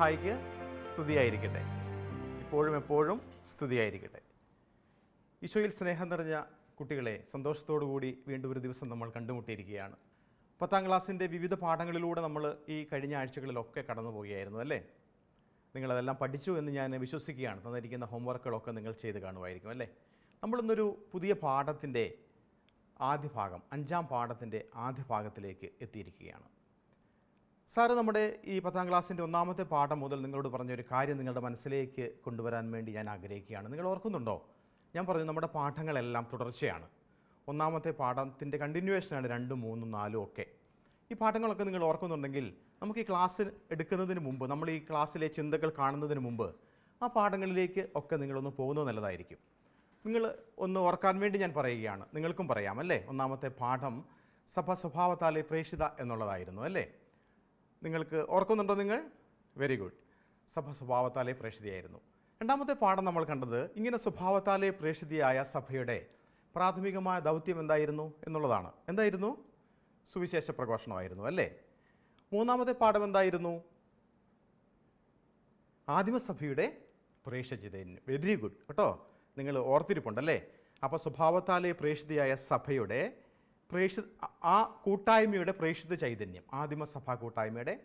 മിശിഹായിക്ക് സ്തുതിയായിരിക്കട്ടെ. ഇപ്പോഴും എപ്പോഴും സ്തുതിയായിരിക്കട്ടെ. ഈശോയിൽ സ്നേഹം നിറഞ്ഞ കുട്ടികളെ കൂടി വീണ്ടും ഒരു ദിവസം നമ്മൾ കണ്ടുമുട്ടിയിരിക്കുകയാണ്. പത്താം ക്ലാസ്സിന്റെ വിവിധ പാഠങ്ങളിലൂടെ നമ്മൾ ഈ കഴിഞ്ഞ ആഴ്ചകളിലൊക്കെ കടന്നു പോവുകയായിരുന്നു അല്ലേ? നിങ്ങളതെല്ലാം പഠിച്ചു എന്ന് ഞാൻ വിശ്വസിക്കുകയാണ്. തന്നിരിക്കുന്ന ഹോംവർക്കുകളൊക്കെ നിങ്ങൾ ചെയ്ത് കാണുമായിരിക്കും അല്ലേ? നമ്മളിന്നൊരു പുതിയ പാഠത്തിന്റെ ആദ്യ ഭാഗം അഞ്ചാം പാഠത്തിന്റെ ആദ്യ ഭാഗത്തിലേക്ക് എത്തിയിരിക്കുകയാണ്. സാറ് നമ്മുടെ ഈ പത്താം ക്ലാസ്സിന്റെ ഒന്നാമത്തെ പാഠം മുതൽ നിങ്ങളോട് പറഞ്ഞൊരു കാര്യം നിങ്ങളുടെ മനസ്സിലേക്ക് കൊണ്ടുവരാൻ വേണ്ടി ഞാൻ ആഗ്രഹിക്കുകയാണ്. നിങ്ങൾ ഓർക്കുന്നുണ്ടോ? ഞാൻ പറഞ്ഞു നമ്മുടെ പാഠങ്ങളെല്ലാം തുടർച്ചയാണ്. ഒന്നാമത്തെ പാഠത്തിന്റെ കണ്ടിന്യൂവേഷനാണ് രണ്ടും മൂന്നും നാലും ഒക്കെ. ഈ പാഠങ്ങളൊക്കെ നിങ്ങൾ ഓർക്കുന്നുണ്ടെങ്കിൽ നമുക്ക് ഈ ക്ലാസ് എടുക്കുന്നതിന് മുമ്പ് നമ്മൾ ഈ ക്ലാസ്സിലെ ചിന്തകൾ കാണുന്നതിന് മുമ്പ് ആ പാഠങ്ങളിലേക്ക് ഒക്കെ നിങ്ങളൊന്ന് പോകുന്നത് നല്ലതായിരിക്കും. നിങ്ങൾ ഒന്ന് ഓർക്കാൻ വേണ്ടി ഞാൻ പറയുകയാണ്. നിങ്ങൾക്കും പറയാം അല്ലേ? ഒന്നാമത്തെ പാഠം സഭ സ്വഭാവത്താലെ പ്രേക്ഷിത എന്നുള്ളതായിരുന്നു അല്ലേ? നിങ്ങൾക്ക് ഓർക്കുന്നുണ്ടോ നിങ്ങൾ? വെരി ഗുഡ് സഭ സ്വഭാവത്താലെ പ്രേക്ഷിതയായിരുന്നു. രണ്ടാമത്തെ പാഠം നമ്മൾ കണ്ടത് ഇങ്ങനെ സ്വഭാവത്താലെ പ്രേക്ഷിതയായ സഭയുടെ പ്രാഥമികമായ ദൗത്യം എന്തായിരുന്നു എന്നുള്ളതാണ്. എന്തായിരുന്നു? സുവിശേഷ പ്രഘോഷണമായിരുന്നു അല്ലേ? മൂന്നാമത്തെ പാഠം എന്തായിരുന്നു? ആദിമസഭയുടെ പ്രേക്ഷിതൻ. വെരി ഗുഡ് കേട്ടോ? നിങ്ങൾ ഓർത്തിരിപ്പുണ്ടല്ലേ? അപ്പോൾ സ്വഭാവത്താലെ പ്രേക്ഷിതയായ സഭയുടെ പ്രേക്ഷിത ആ കൂട്ടായ്മയുടെ പ്രേക്ഷിത ചൈതന്യം ആദിമസഭാ കൂട്ടായ്മയുടെ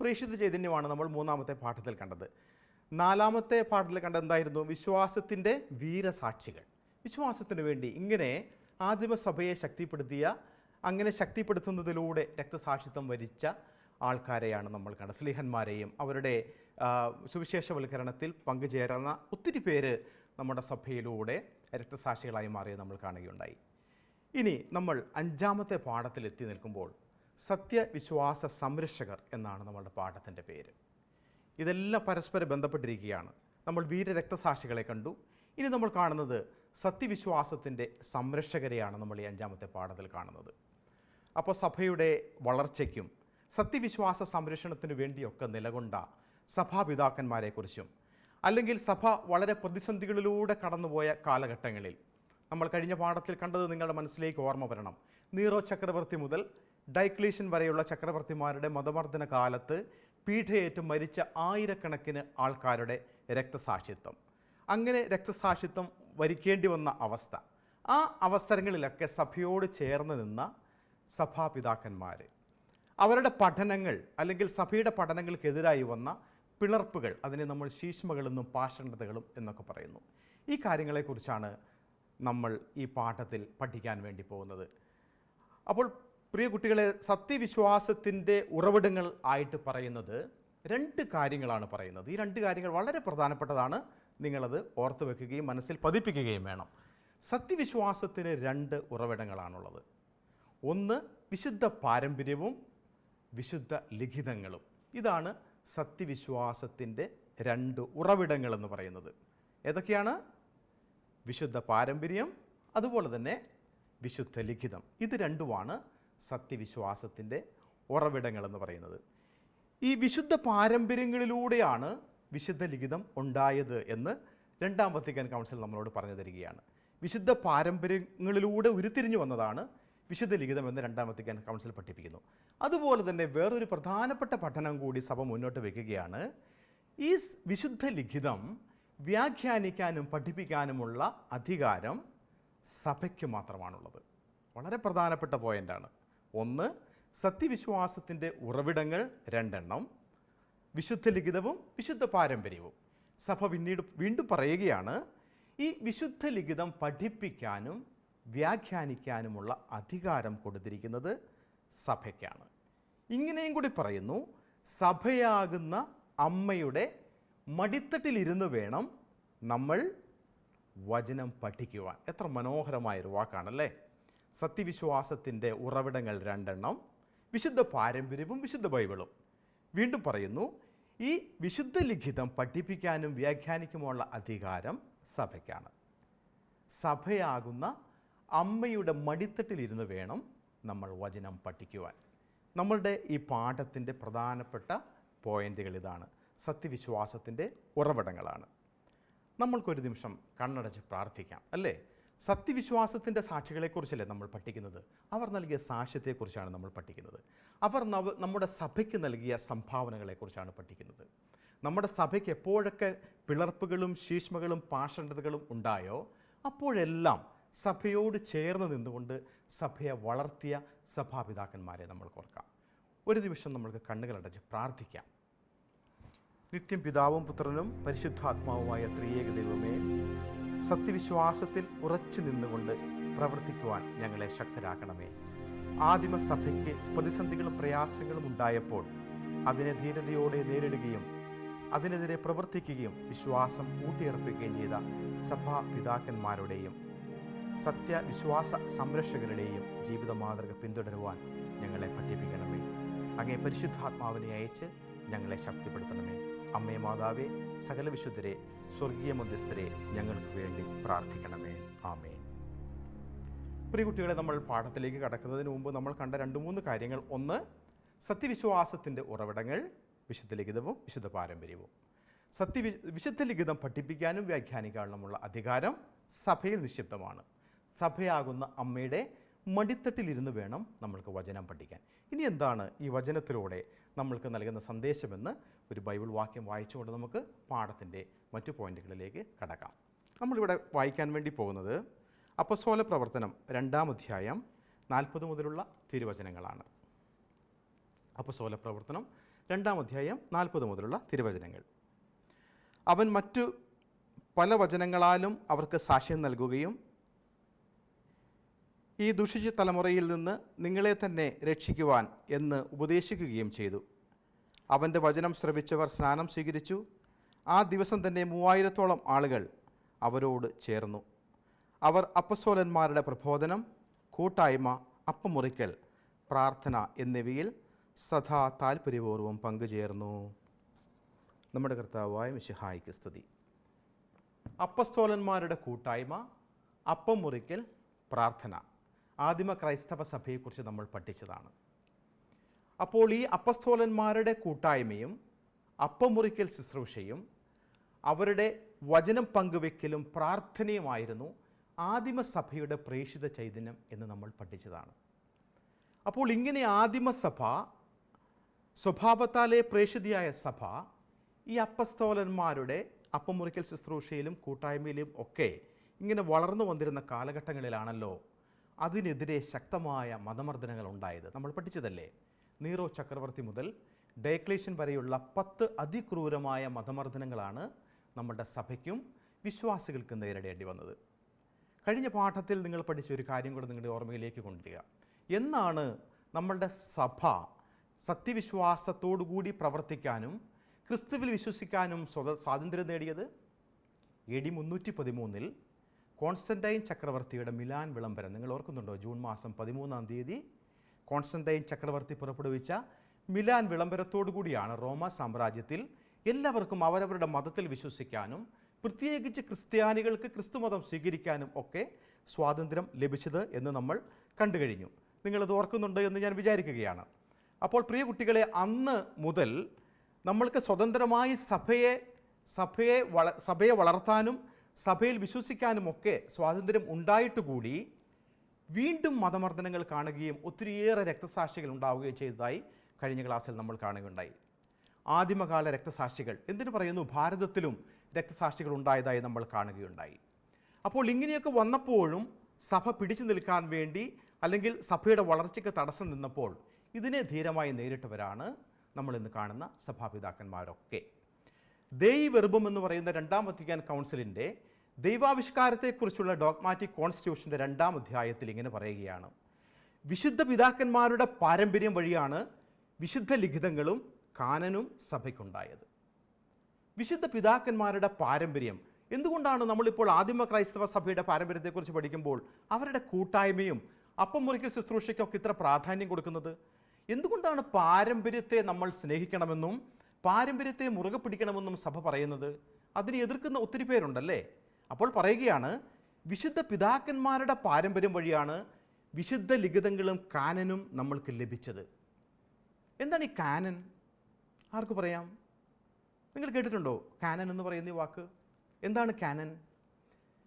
പ്രേക്ഷിത ചൈതന്യമാണ് നമ്മൾ മൂന്നാമത്തെ പാഠത്തിൽ കണ്ടത്. നാലാമത്തെ പാഠത്തിൽ കണ്ടത് എന്തായിരുന്നു? വിശ്വാസത്തിന്റെ വീരസാക്ഷികൾ. വിശ്വാസത്തിന് വേണ്ടി ഇങ്ങനെ ആദിമസഭയെ ശക്തിപ്പെടുത്തിയ അങ്ങനെ ശക്തിപ്പെടുത്തുന്നതിലൂടെ രക്തസാക്ഷിത്വം വരിച്ച ആൾക്കാരെയാണ് നമ്മൾ കണ്ടത്. സ്ലിഹന്മാരെയും അവരുടെ സുവിശേഷവൽക്കരണത്തിൽ പങ്കുചേരുന്ന ഒത്തിരി പേര് നമ്മുടെ സഭയിലൂടെ രക്തസാക്ഷികളായി മാറിയത് നമ്മൾ കാണുകയുണ്ടായി. ഇനി നമ്മൾ അഞ്ചാമത്തെ പാഠത്തിൽ എത്തി നിൽക്കുമ്പോൾ സത്യവിശ്വാസ സംരക്ഷകർ എന്നാണ് നമ്മളുടെ പാഠത്തിന്റെ പേര്. ഇതെല്ലാം പരസ്പരം ബന്ധപ്പെട്ടിരിക്കുകയാണ്. നമ്മൾ വീരരക്തസാക്ഷികളെ കണ്ടു. ഇനി നമ്മൾ കാണുന്നത് സത്യവിശ്വാസത്തിന്റെ സംരക്ഷകരെയാണ് നമ്മൾ ഈ അഞ്ചാമത്തെ പാഠത്തിൽ കാണുന്നത്. അപ്പോൾ സഭയുടെ വളർച്ചയ്ക്കും സത്യവിശ്വാസ സംരക്ഷണത്തിനു വേണ്ടിയൊക്കെ നിലകൊണ്ട സഭാപിതാക്കന്മാരെക്കുറിച്ചും അല്ലെങ്കിൽ സഭ വളരെ പ്രതിസന്ധികളിലൂടെ കടന്നുപോയ കാലഘട്ടങ്ങളിൽ നമ്മൾ കഴിഞ്ഞ പാഠത്തിൽ കണ്ടത് നിങ്ങളുടെ മനസ്സിലേക്ക് ഓർമ്മ വരണം. നീറോ ചക്രവർത്തി മുതൽ ഡൈക്ലീഷ്യൻ വരെയുള്ള ചക്രവർത്തിമാരുടെ മതമർദ്ദന കാലത്ത് പീഠയേറ്റ് മരിച്ച ആയിരക്കണക്കിന് ആൾക്കാരുടെ രക്തസാക്ഷിത്വം. അങ്ങനെ രക്തസാക്ഷിത്വം വരിക്കേണ്ടി വന്ന അവസ്ഥ. ആ അവസരങ്ങളിലൊക്കെ സഭയോട് ചേർന്ന് നിന്ന സഭാപിതാക്കന്മാർ അവരുടെ പഠനങ്ങൾ അല്ലെങ്കിൽ സഭയുടെ പഠനങ്ങൾക്കെതിരായി വന്ന പിളർപ്പുകൾ അതിനെ നമ്മൾ ശീഷ്മകളെന്നും പാഷണ്ഡതകളും എന്നൊക്കെ പറയുന്നു. ഈ കാര്യങ്ങളെക്കുറിച്ചാണ് നമ്മൾ ഈ പാഠത്തിൽ പഠിക്കാൻ വേണ്ടി പോകുന്നത്. അപ്പോൾ പ്രിയ കുട്ടികളെ സത്യവിശ്വാസത്തിന്റെ ഉറവിടങ്ങൾ ആയിട്ട് പറയുന്നത് രണ്ട് കാര്യങ്ങളാണ് പറയുന്നത്. ഈ രണ്ട് കാര്യങ്ങൾ വളരെ പ്രധാനപ്പെട്ടതാണ്. നിങ്ങളത് ഓർത്ത് വെക്കുകയും മനസ്സിൽ പതിപ്പിക്കുകയും വേണം. സത്യവിശ്വാസത്തിന് രണ്ട് ഉറവിടങ്ങളാണുള്ളത്. ഒന്ന് വിശുദ്ധ പാരമ്പര്യവും വിശുദ്ധ ലിഖിതങ്ങളും. ഇതാണ് സത്യവിശ്വാസത്തിന്റെ രണ്ട് ഉറവിടങ്ങളെന്ന് പറയുന്നത്. ഏതൊക്കെയാണ്? വിശുദ്ധ പാരമ്പര്യം അതുപോലെ തന്നെ വിശുദ്ധ ലിഖിതം. ഇത് രണ്ടുമാണ് സത്യവിശ്വാസത്തിന്റെ ഉറവിടങ്ങളെന്ന് പറയുന്നത്. ഈ വിശുദ്ധ പാരമ്പര്യങ്ങളിലൂടെയാണ് വിശുദ്ധ ലിഖിതം ഉണ്ടായത് എന്ന് രണ്ടാം വത്തിക്കാൻ കൗൺസിൽ നമ്മളോട് പറഞ്ഞു തരികയാണ്. വിശുദ്ധ പാരമ്പര്യങ്ങളിലൂടെ ഉരുത്തിരിഞ്ഞു വന്നതാണ് വിശുദ്ധ ലിഖിതം എന്ന് രണ്ടാം വത്തിക്കാൻ കൗൺസിൽ പഠിപ്പിക്കുന്നു. അതുപോലെ തന്നെ വേറൊരു പ്രധാനപ്പെട്ട പഠനം കൂടി സഭ മുന്നോട്ട് വയ്ക്കുകയാണ് ഈ വിശുദ്ധ ലിഖിതം വ്യാഖ്യാനിക്കാനും പഠിപ്പിക്കാനുമുള്ള അധികാരം സഭയ്ക്ക് മാത്രമാണുള്ളത്. വളരെ പ്രധാനപ്പെട്ട പോയിന്റാണ് ഒന്ന് സത്യവിശ്വാസത്തിന്റെ ഉറവിടങ്ങൾ രണ്ടെണ്ണം വിശുദ്ധ ലിഖിതവും വിശുദ്ധ പാരമ്പര്യവും. സഭ പിന്നീട് വീണ്ടും പറയുകയാണ് ഈ വിശുദ്ധ ലിഖിതം പഠിപ്പിക്കാനും വ്യാഖ്യാനിക്കാനുമുള്ള അധികാരം കൊടുത്തിരിക്കുന്നത് സഭയ്ക്കാണ്. ഇങ്ങനെയും കൂടി പറയുന്നു സഭയാകുന്ന അമ്മയുടെ മടിത്തട്ടിലിരുന്ന് വേണം നമ്മൾ വചനം പഠിക്കുവാൻ. എത്ര മനോഹരമായൊരു വാക്കാണല്ലേ? സത്യവിശ്വാസത്തിന്റെ ഉറവിടങ്ങൾ രണ്ടെണ്ണം വിശുദ്ധ പാരമ്പര്യവും വിശുദ്ധ ബൈബിളും. വീണ്ടും പറയുന്നു ഈ വിശുദ്ധ ലിഖിതം പഠിപ്പിക്കാനും വ്യാഖ്യാനിക്കുമുള്ള അധികാരം സഭയ്ക്കാണ്. സഭയാകുന്ന അമ്മയുടെ മടിത്തട്ടിലിരുന്ന് വേണം നമ്മൾ വചനം പഠിക്കുവാൻ. നമ്മളുടെ ഈ പാഠത്തിന്റെ പ്രധാനപ്പെട്ട പോയിന്റുകൾ ഇതാണ്. സത്യവിശ്വാസത്തിന്റെ ഉറവിടങ്ങളാണ്. നമ്മൾക്കൊരു നിമിഷം കണ്ണടച്ച് പ്രാർത്ഥിക്കാം അല്ലേ? സത്യവിശ്വാസത്തിന്റെ സാക്ഷികളെക്കുറിച്ചല്ലേ നമ്മൾ പഠിക്കുന്നത്? അവർ നൽകിയ സാക്ഷ്യത്തെക്കുറിച്ചാണ് നമ്മൾ പഠിക്കുന്നത്. അവർ നമ്മുടെ സഭയ്ക്ക് നൽകിയ സംഭാവനകളെക്കുറിച്ചാണ് പഠിക്കുന്നത്. നമ്മുടെ സഭയ്ക്ക് എപ്പോഴൊക്കെ പിളർപ്പുകളും ശീഷ്മകളും പാഷണ്ഡതകളും ഉണ്ടായോ അപ്പോഴെല്ലാം സഭയോട് ചേർന്ന് നിന്നുകൊണ്ട് സഭയെ വളർത്തിയ സഭാപിതാക്കന്മാരെ നമ്മൾ ഓർക്കാം. ഒരു നിമിഷം നമ്മൾക്ക് കണ്ണുകളടച്ച് പ്രാർത്ഥിക്കാം. നിത്യം പിതാവും പുത്രനും പരിശുദ്ധാത്മാവുമായ ത്രിയേക ദൈവമേ സത്യവിശ്വാസത്തിൽ ഉറച്ചു നിന്നുകൊണ്ട് പ്രവർത്തിക്കുവാൻ ഞങ്ങളെ ശക്തരാക്കണമേ. ആദിമ സഭയ്ക്ക് പ്രതിസന്ധികളും പ്രയാസങ്ങളും ഉണ്ടായപ്പോൾ അതിനെ ധീരതയോടെ നേരിടുകയും അതിനെതിരെ പ്രവർത്തിക്കുകയും വിശ്വാസം ഊട്ടിയർപ്പിക്കുകയും ചെയ്ത സഭാ പിതാക്കന്മാരുടെയും സത്യവിശ്വാസ സംരക്ഷകരുടെയും ജീവിത മാതൃക പിന്തുടരുവാൻ ഞങ്ങളെ പഠിപ്പിക്കണമേ. അങ്ങേ പരിശുദ്ധാത്മാവിനെ അയച്ച് ഞങ്ങളെ ശക്തിപ്പെടുത്തണമേ. അമ്മേ മാതാവേ സകല വിശുദ്ധരെ സ്വർഗീയ മധ്യസ്ഥരെ ഞങ്ങൾക്ക് വേണ്ടി പ്രാർത്ഥിക്കണമേ. ആമേ പ്രിയ കുട്ടികളെ നമ്മൾ പാഠത്തിലേക്ക് കടക്കുന്നതിന് മുമ്പ് നമ്മൾ കണ്ട രണ്ട് മൂന്ന് കാര്യങ്ങൾ. ഒന്ന് സത്യവിശ്വാസത്തിന്റെ ഉറവിടങ്ങൾ വിശുദ്ധ ലിഖിതവും വിശുദ്ധ പാരമ്പര്യവും. സത്യവി വിശുദ്ധ ലിഖിതം പഠിപ്പിക്കാനും വ്യാഖ്യാനിക്കാനുമുള്ള അധികാരം സഭയിൽ നിക്ഷിപ്തമാണ്. സഭയാകുന്ന അമ്മയുടെ മടിത്തട്ടിലിരുന്ന് വേണം നമ്മൾക്ക് വചനം പഠിക്കാൻ. ഇനി എന്താണ് ഈ വചനത്തിലൂടെ നമ്മൾക്ക് നൽകുന്ന സന്ദേശമെന്ന് ഒരു ബൈബിൾ വാക്യം വായിച്ചുകൊണ്ട് നമുക്ക് പാഠത്തിന്റെ മറ്റു പോയിന്റുകളിലേക്ക് കടക്കാം. നമ്മളിവിടെ വായിക്കാൻ വേണ്ടി പോകുന്നത് അപ്പസോല പ്രവർത്തനം രണ്ടാം അധ്യായം നാൽപ്പത് മുതലുള്ള തിരുവചനങ്ങളാണ്. അപ്പസോല പ്രവർത്തനം രണ്ടാം അധ്യായം നാൽപ്പത് മുതലുള്ള തിരുവചനങ്ങൾ. അവൻ മറ്റു പല വചനങ്ങളാലും അവർക്ക് സാക്ഷ്യം നൽകുകയും ഈ ദുഷിച്ച തലമുറയിൽ നിന്ന് നിങ്ങളെ തന്നെ രക്ഷിക്കുവാൻ എന്ന് ഉപദേശിക്കുകയും ചെയ്തു. അവന്റെ വചനം ശ്രവിച്ചവർ സ്നാനം സ്വീകരിച്ചു. ആ ദിവസം തന്നെ മൂവായിരത്തോളം ആളുകൾ അവരോട് ചേർന്നു. അവർ അപ്പസോലന്മാരുടെ പ്രബോധനം കൂട്ടായ്മ അപ്പമുറിക്കൽ പ്രാർത്ഥന എന്നിവയിൽ സദാ താൽപ്പര്യപൂർവം പങ്കുചേർന്നു. നമ്മുടെ കർത്താവായ മിശിഹായിക്ക് സ്തുതി. അപ്പസ്തോലന്മാരുടെ കൂട്ടായ്മ അപ്പം മുറിക്കൽ പ്രാർത്ഥന. ആദിമ ക്രൈസ്തവ സഭയെക്കുറിച്ച് നമ്മൾ പഠിച്ചതാണ്. അപ്പോൾ ഈ അപ്പസ്തോലന്മാരുടെ കൂട്ടായ്മയും അപ്പമുറിക്കൽ ശുശ്രൂഷയും അവരുടെ വചനം പങ്കുവെക്കലും പ്രാർത്ഥനയുമായിരുന്നു ആദിമസഭയുടെ പ്രേഷിത ചൈതന്യം എന്ന് നമ്മൾ പഠിച്ചതാണ്. അപ്പോൾ ഇങ്ങനെ ആദിമസഭ സ്വഭാവത്താലെ പ്രേഷിതയായ സഭ ഈ അപ്പസ്തോലന്മാരുടെ അപ്പമുറിക്കൽ ശുശ്രൂഷയിലും കൂട്ടായ്മയിലും ഒക്കെ ഇങ്ങനെ വളർന്നു വന്നിരുന്ന കാലഘട്ടങ്ങളിലാണല്ലോ അതിനെതിരെ ശക്തമായ മതമർദ്ദനങ്ങൾ ഉണ്ടായത് നമ്മൾ പഠിച്ചതല്ലേ? നീറോ ചക്രവർത്തി മുതൽ ഡേക്ലേഷൻ വരെയുള്ള പത്ത് അതിക്രൂരമായ മതമർദ്ദനങ്ങളാണ് നമ്മുടെ സഭയ്ക്കും വിശ്വാസികൾക്കും നേരിടേണ്ടി വന്നത്. കഴിഞ്ഞ പാഠത്തിൽ നിങ്ങൾ പഠിച്ച ഒരു കാര്യം കൂടെ നിങ്ങളുടെ ഓർമ്മയിലേക്ക് കൊണ്ടുവരിക. എന്നാണ് നമ്മളുടെ സഭ സത്യവിശ്വാസത്തോടുകൂടി പ്രവർത്തിക്കാനും ക്രിസ്തുവിൽ വിശ്വസിക്കാനും സ്വത സ്വാതന്ത്ര്യം നേടിയത്? എ ഡി മുന്നൂറ്റി പതിമൂന്നിൽ കോൺസ്റ്റന്റൈൻ ചക്രവർത്തിയുടെ മിലാൻ വിളംബരം. നിങ്ങൾ ഓർക്കുന്നുണ്ടോ? ജൂൺ മാസം പതിമൂന്നാം തീയതി കോൺസ്റ്റന്റൈൻ ചക്രവർത്തി പുറപ്പെടുവിച്ച മിലാൻ വിളംബരത്തോടു കൂടിയാണ് റോമ സാമ്രാജ്യത്തിൽ എല്ലാവർക്കും അവരവരുടെ മതത്തിൽ വിശ്വസിക്കാനും പ്രത്യേകിച്ച് ക്രിസ്ത്യാനികൾക്ക് ക്രിസ്തുമതം സ്വീകരിക്കാനും ഒക്കെ സ്വാതന്ത്ര്യം ലഭിച്ചത് എന്ന് നമ്മൾ കണ്ടു കഴിഞ്ഞു. നിങ്ങളത് ഓർക്കുന്നുണ്ട് എന്ന് ഞാൻ വിചാരിക്കുകയാണ്. അപ്പോൾ പ്രിയ കുട്ടികളെ അന്ന് മുതൽ നമ്മൾക്ക് സ്വതന്ത്രമായി സഭയെ സഭയെ വള സഭയെ വളർത്താനും സഭയിൽ വിശ്വസിക്കാനുമൊക്കെ സ്വാതന്ത്ര്യം ഉണ്ടായിട്ട് കൂടി വീണ്ടും മതമർദ്ദനങ്ങൾ കാണുകയും ഒത്തിരിയേറെ രക്തസാക്ഷികൾ ഉണ്ടാവുകയും ചെയ്തതായി കഴിഞ്ഞ ക്ലാസ്സിൽ നമ്മൾ കാണുകയുണ്ടായി. ആദിമകാല രക്തസാക്ഷികൾ എന്തിനു പറയുന്നു? ഭാരതത്തിലും രക്തസാക്ഷികൾ ഉണ്ടായതായി നമ്മൾ കാണുകയുണ്ടായി. അപ്പോൾ ഇങ്ങനെയൊക്കെ വന്നപ്പോഴും സഭ പിടിച്ചു നിൽക്കാൻ വേണ്ടി അല്ലെങ്കിൽ സഭയുടെ വളർച്ചയ്ക്ക് തടസ്സം നിന്നപ്പോൾ ഇതിനെ ധീരമായി നേരിട്ടവരാണ് നമ്മൾ ഇന്ന് കാണുന്ന സഭാപിതാക്കന്മാരൊക്കെ. ദൈവെർബം എന്ന് പറയുന്ന രണ്ടാം വത്തിക്കാൻ കൗൺസിലിന്റെ ദൈവാവിഷ്കാരത്തെക്കുറിച്ചുള്ള ഡോഗ്മാറ്റിക് കോൺസ്റ്റിറ്റ്യൂഷന്റെ രണ്ടാം അധ്യായത്തിൽ ഇങ്ങനെ പറയുകയാണ്. വിശുദ്ധ പിതാക്കന്മാരുടെ പാരമ്പര്യം വഴിയാണ് വിശുദ്ധ ലിഖിതങ്ങളും കാനനും സഭയ്ക്കുണ്ടായത്. വിശുദ്ധ പിതാക്കന്മാരുടെ പാരമ്പര്യം എന്തുകൊണ്ടാണ് നമ്മളിപ്പോൾ ആദിമ ക്രൈസ്തവ സഭയുടെ പാരമ്പര്യത്തെക്കുറിച്ച് പഠിക്കുമ്പോൾ അവരുടെ കൂട്ടായ്മയും അപ്പം മുറിക്കൽ ശുശ്രൂഷയ്ക്കൊക്കെ ഇത്ര പ്രാധാന്യം കൊടുക്കുന്നത്? എന്തുകൊണ്ടാണ് പാരമ്പര്യത്തെ നമ്മൾ സ്നേഹിക്കണമെന്നും പാരമ്പര്യത്തെ മുറുകെ പിടിക്കണമെന്നും സഭ പറയുന്നത് അതിനെ എതിർക്കുന്ന ഒത്തിരി പേരുണ്ടല്ലേ? അപ്പോൾ പറയുകയാണ് വിശുദ്ധ പിതാക്കന്മാരുടെ പാരമ്പര്യം വഴിയാണ് വിശുദ്ധ ലിഖിതങ്ങളും കാനനും നമ്മൾക്ക് ലഭിച്ചത്. എന്താണ് ഈ കാനൻ? ആർക്ക് പറയാം? നിങ്ങൾ കേട്ടിട്ടുണ്ടോ കാനൻ എന്ന് പറയുന്ന ഈ വാക്ക്? എന്താണ് കാനൻ?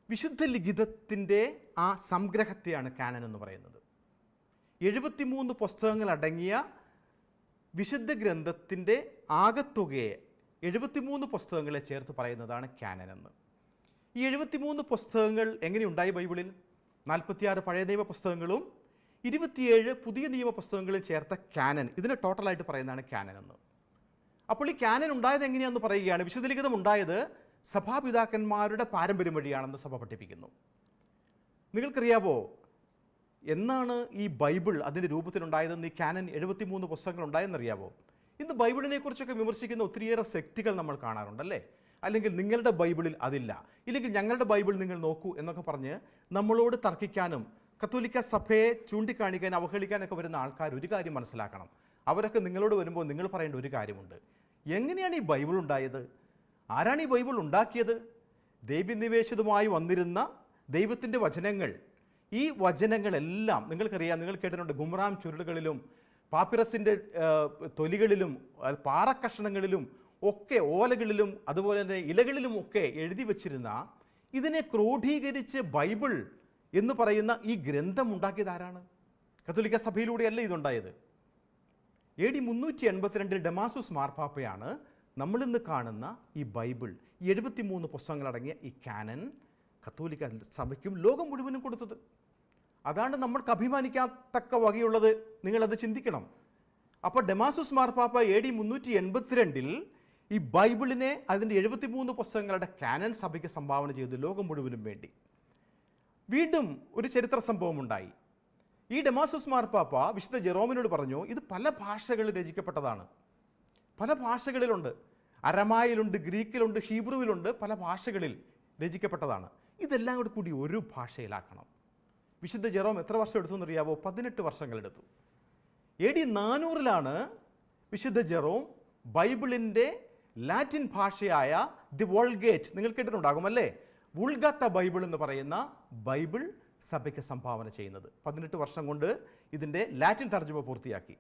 വിശുദ്ധ ലിഖിതത്തിന്റെ ആ സംഗ്രഹത്തെയാണ് കാനൻ എന്ന് പറയുന്നത്. എഴുപത്തിമൂന്ന് പുസ്തകങ്ങൾ അടങ്ങിയ വിശുദ്ധ ഗ്രന്ഥത്തിന്റെ ആകത്തുകയെ എഴുപത്തിമൂന്ന് പുസ്തകങ്ങളെ ചേർത്ത് പറയുന്നതാണ് ക്യാനൻ എന്ന് ഈ എഴുപത്തിമൂന്ന് പുസ്തകങ്ങൾ എങ്ങനെയുണ്ടായി ബൈബിളിൽ? നാൽപ്പത്തിയാറ് പഴയ നിയമ പുസ്തകങ്ങളും ഇരുപത്തിയേഴ് പുതിയ നിയമ പുസ്തകങ്ങളിൽ ചേർത്ത ക്യാനൻ ഇതിനെ ടോട്ടലായിട്ട് പറയുന്നതാണ് ക്യാനൻ എന്ന് അപ്പോൾ ഈ ക്യാനൻ ഉണ്ടായത് എങ്ങനെയാണെന്ന് പറയുകയാണ്. വിശുദ്ധലിഖിതം ഉണ്ടായത് സഭാപിതാക്കന്മാരുടെ പാരമ്പര്യം വഴിയാണെന്ന് സഭ പഠിപ്പിക്കുന്നു. നിങ്ങൾക്കറിയാവോ? എന്നാണ് ഈ ബൈബിൾ അതിന്റെ രൂപത്തിലുണ്ടായതെന്ന് ഈ ക്യാനൻ എഴുപത്തിമൂന്ന് പുസ്തകങ്ങൾ ഉണ്ടായെന്നറിയാവോ ഇന്ന് ബൈബിളിനെ കുറിച്ചൊക്കെ വിമർശിക്കുന്ന ഒത്തിരിയേറെ സെക്റ്റുകൾ നമ്മൾ കാണാറുണ്ടല്ലേ? അല്ലെങ്കിൽ നിങ്ങളുടെ ബൈബിളിൽ അതില്ല. ഇല്ലെങ്കിൽ ഞങ്ങളുടെ ബൈബിൾ നിങ്ങൾ നോക്കൂ എന്നൊക്കെ പറഞ്ഞ് നമ്മളോട് തർക്കിക്കാനും കത്തോലിക്ക സഭയെ ചൂണ്ടിക്കാണിക്കാൻ അവഹേളിക്കാനൊക്കെ വരുന്ന ആൾക്കാർ ഒരു കാര്യം മനസ്സിലാക്കണം. അവരൊക്കെ നിങ്ങളോട് വരുമ്പോൾ നിങ്ങൾ പറയേണ്ട ഒരു കാര്യമുണ്ട്. എങ്ങനെയാണ് ഈ ബൈബിൾ ഉണ്ടായത്? ആരാണ് ഈ ബൈബിൾ ഉണ്ടാക്കിയത്? ദൈവനിവേശിതമായി വന്നിരുന്ന ദൈവത്തിന്റെ വചനങ്ങൾ ഈ വചനങ്ങളെല്ലാം നിങ്ങൾക്കറിയാം നിങ്ങൾ കേട്ടിട്ടുണ്ട് ഗുമറാം ചുരുളുകളിലും പാപ്പിറസിന്റെ തൊലികളിലും പാറക്കഷണങ്ങളിലും ഒക്കെ ഓലകളിലും അതുപോലെ തന്നെ ഇലകളിലും ഒക്കെ എഴുതി വച്ചിരുന്ന ഇതിനെ ക്രോഡീകരിച്ച് ബൈബിൾ എന്ന് പറയുന്ന ഈ ഗ്രന്ഥം ഉണ്ടാക്കിയത് ആരാണ്? കത്തോലിക്ക സഭയിലൂടെയല്ല ഇതുണ്ടായത്. എ ഡി മുന്നൂറ്റി എൺപത്തിരണ്ടിൽ ഡെമാസുസ് മാർപ്പാപ്പയാണ് നമ്മളിന്ന് കാണുന്ന ഈ ബൈബിൾ. എഴുപത്തിമൂന്ന് പുസ്തകങ്ങളടങ്ങിയ ഈ കാനൻ കത്തോലിക്ക സഭയ്ക്കും ലോകം മുഴുവനും കൊടുത്തത്. അതാണ് നമ്മൾക്ക് അഭിമാനിക്കാത്തക്ക വകയുള്ളത് നിങ്ങളത് ചിന്തിക്കണം. അപ്പോൾ ഡെമാസുസ് മാർപ്പാപ്പ എ ഡി മുന്നൂറ്റി എൺപത്തിരണ്ടിൽ ഈ ബൈബിളിനെ അതിന്റെ എഴുപത്തിമൂന്ന് പുസ്തകങ്ങളുടെ കാനൻ സഭയ്ക്ക് സംഭാവന ചെയ്തു ലോകം മുഴുവനും വേണ്ടി. വീണ്ടും ഒരു ചരിത്ര സംഭവം ഉണ്ടായി ഈ ഡെമാസുസ് മാർപ്പാപ്പ വിശുദ്ധ ജെറോമിനോട് പറഞ്ഞു ഇത് പല ഭാഷകളിൽ രചിക്കപ്പെട്ടതാണ്. പല ഭാഷകളിലുണ്ട്. അരമായിലുണ്ട് ഗ്രീക്കിലുണ്ട് ഹീബ്രുവിലുണ്ട് പല ഭാഷകളിൽ രചിക്കപ്പെട്ടതാണ്. ഇതെല്ലാം കൂടി കൂടി ഒരു ഭാഷയിലാക്കണം. വിശുദ്ധ ജെറോം എത്ര വർഷം എടുത്തു എന്നറിയാവോ? പതിനെട്ട് വർഷങ്ങളെടുത്തു. എ ഡി നാനൂറിലാണ് വിശുദ്ധ ജെറോം ബൈബിളിന്റെ ലാറ്റിൻ ഭാഷയായ ദി വോൾഗേറ്റ് നിങ്ങൾ കേട്ടിട്ടുണ്ടാകും അല്ലേ? വുൾഗത്ത ബൈബിൾ എന്ന് പറയുന്ന ബൈബിൾ സഭയ്ക്ക് സംഭാവന ചെയ്യുന്നത്. പതിനെട്ട് വർഷം കൊണ്ട് ഇതിന്റെ ലാറ്റിൻ തർജമ പൂർത്തിയാക്കി.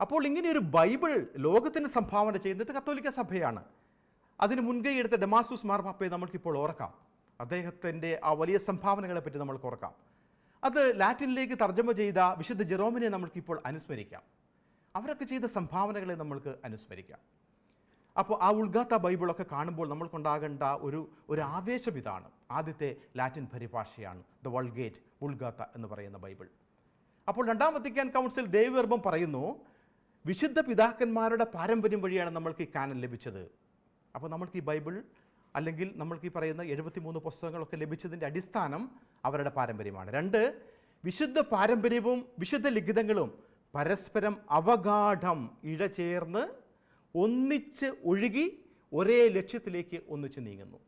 അപ്പോൾ ഇങ്ങനെ ഒരു ബൈബിൾ ലോകത്തിന് സംഭാവന ചെയ്യുന്നത് കത്തോലിക്ക സഭയാണ്. അതിന് മുൻകൈ എടുത്ത ഡെമാസൂസ് മാർപ്പാപ്പയെ നമുക്കിപ്പോൾ ഓർക്കാം. അദ്ദേഹത്തിന്റെ ആ വലിയ സംഭാവനകളെ പറ്റി നമ്മൾക്ക് ഓർക്കാം. അത് ലാറ്റിനിലേക്ക് തർജമ ചെയ്ത വിശുദ്ധ ജെറോമിനെ നമ്മൾക്കിപ്പോൾ അനുസ്മരിക്കാം. അവരൊക്കെ ചെയ്ത സംഭാവനകളെ നമ്മൾക്ക് അനുസ്മരിക്കാം. അപ്പോൾ ആ ഉൾഗാത്ത ബൈബിളൊക്കെ കാണുമ്പോൾ നമ്മൾക്കുണ്ടാകേണ്ട ഒരു ഒരു ആവേശം ഇതാണ്. ആദ്യത്തെ ലാറ്റിൻ പരിഭാഷയാണ് ദ വൾഗേറ്റ് ഉൾഗാത്ത എന്ന് പറയുന്ന ബൈബിൾ. അപ്പോൾ രണ്ടാം വത്തിക്കാൻ കൗൺസിൽ ദൈവഗർഭം പറയുന്നു വിശുദ്ധ പിതാക്കന്മാരുടെ പാരമ്പര്യം വഴിയാണ് നമ്മൾക്ക് ഈ കാനൻ ലഭിച്ചത്. അപ്പോൾ നമ്മൾക്ക് ഈ ബൈബിൾ അല്ലെങ്കിൽ നമ്മൾക്ക് ഈ പറയുന്ന എഴുപത്തിമൂന്ന് പുസ്തകങ്ങളൊക്കെ ലഭിച്ചതിന്റെ അടിസ്ഥാനം അവരുടെ പാരമ്പര്യമാണ്. രണ്ട് വിശുദ്ധ പാരമ്പര്യവും വിശുദ്ധ ലിഖിതങ്ങളും പരസ്പരം അവഗാഠം ഇഴചേർന്ന് ഒന്നിച്ച് ഒഴുകി ഒരേ ലക്ഷ്യത്തിലേക്ക് ഒന്നിച്ച് നീങ്ങുന്നു.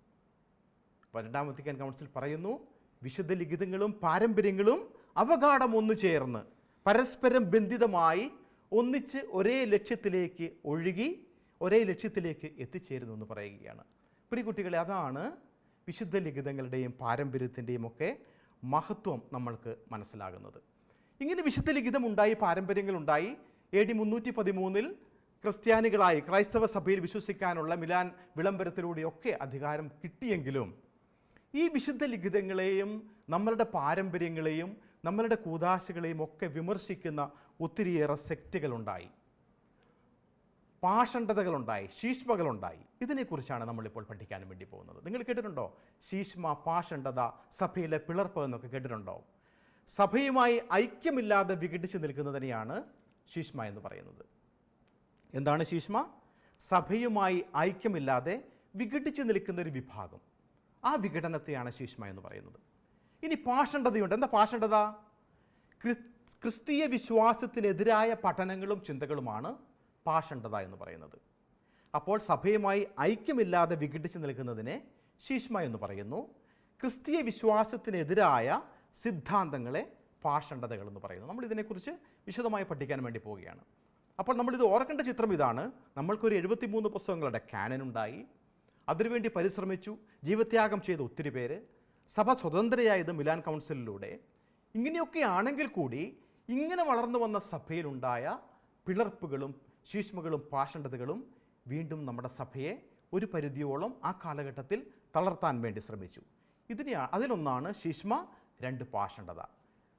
രണ്ടാം കൗൺസിൽ പറയുന്നു വിശുദ്ധ ലിഖിതങ്ങളും പാരമ്പര്യങ്ങളും അവഗാഠം ഒന്നു ചേർന്ന് പരസ്പരം ബന്ധിതമായി ഒന്നിച്ച് ഒരേ ലക്ഷ്യത്തിലേക്ക് ഒഴുകി ഒരേ ലക്ഷ്യത്തിലേക്ക് എത്തിച്ചേരുന്നു എന്ന് പറയുകയാണ്. പ്രിയ കുട്ടികളെ അതാണ് വിശുദ്ധ ലിഖിതങ്ങളുടെയും പാരമ്പര്യത്തിന്റെയും ഒക്കെ മഹത്വം നമ്മൾക്ക് മനസ്സിലാകുന്നത്. ഇങ്ങനെ വിശുദ്ധ ലിഖിതമുണ്ടായി പാരമ്പര്യങ്ങളുണ്ടായി. എ ഡി മുന്നൂറ്റി പതിമൂന്നിൽ ക്രിസ്ത്യാനികളായി ക്രൈസ്തവ സഭയിൽ വിശ്വസിക്കാനുള്ള മിലാൻ വിളംബരത്തിലൂടെയൊക്കെ അധികാരം കിട്ടിയെങ്കിലും ഈ വിശുദ്ധ ലിഖിതങ്ങളെയും നമ്മളുടെ പാരമ്പര്യങ്ങളെയും നമ്മളുടെ കൂതാശകളെയും ഒക്കെ വിമർശിക്കുന്ന ഒത്തിരിയേറെ സെക്റ്റുകളുണ്ടായി. പാഷണ്ഡതകളുണ്ടായി ശീഷ്മകളുണ്ടായി. ഇതിനെക്കുറിച്ചാണ് നമ്മളിപ്പോൾ പഠിക്കാൻ വേണ്ടി പോകുന്നത്. നിങ്ങൾ കേട്ടിട്ടുണ്ടോ? ശീഷ്മ പാഷണ്ഡത സഭയിലെ പിളർപ്പ് എന്നൊക്കെ കേട്ടിട്ടുണ്ടോ? സഭയുമായി ഐക്യമില്ലാതെ വിഘടിച്ച് നിൽക്കുന്നതിനെയാണ് ശീഷ്മ എന്ന് പറയുന്നത്. എന്താണ് ശീഷ്മ? സഭയുമായി ഐക്യമില്ലാതെ വിഘടിച്ച് നിൽക്കുന്ന ഒരു വിഭാഗം. ആ വിഘടനത്തെയാണ് ശീഷ്മ എന്ന് പറയുന്നത്. ഇനി പാഷണ്ഡതയുണ്ട്. എന്താ പാഷണ്ഡത? ക്രിസ്- ക്രിസ്തീയ വിശ്വാസത്തിനെതിരായ പഠനങ്ങളും ചിന്തകളുമാണ് പാഷണ്ഡത എന്ന് പറയുന്നത്. അപ്പോൾ സഭയുമായി ഐക്യമില്ലാതെ വിഘടിച്ച് നിൽക്കുന്നതിനെ ശീഷ്മ എന്ന് പറയുന്നു. ക്രിസ്തീയ വിശ്വാസത്തിനെതിരായ സിദ്ധാന്തങ്ങളെ പാഷണ്ഡതകൾ എന്ന് പറയുന്നു. നമ്മൾ ഇതിനെക്കുറിച്ച് വിശദമായി പഠിക്കാൻ വേണ്ടി പോവുകയാണ്. അപ്പോൾ നമ്മളിത് ഓർക്കേണ്ട ചിത്രം ഇതാണ്. നമ്മൾക്കൊരു എഴുപത്തിമൂന്ന് പുസ്തകങ്ങളുടെ കാനൻ ഉണ്ടായി. അതിനുവേണ്ടി പരിശ്രമിച്ചു. ജീവത്യാഗം ചെയ്ത ഒത്തിരി പേര്. സഭ സ്വതന്ത്രയായത് മിലാൻ കൗൺസിലിലൂടെ. ഇങ്ങനെയൊക്കെ ആണെങ്കിൽ കൂടി ഇങ്ങനെ വളർന്നു വന്ന സഭയിലുണ്ടായ പിളർപ്പുകളും ശീഷ്മകളും പാഷണ്ഡതകളും വീണ്ടും നമ്മുടെ സഭയെ ഒരു പരിധിയോളം ആ കാലഘട്ടത്തിൽ തളർത്താൻ വേണ്ടി ശ്രമിച്ചു. ഇതിനെ അതിലൊന്നാണ് ശീഷ്മ രണ്ട് പാഷണ്ഡത.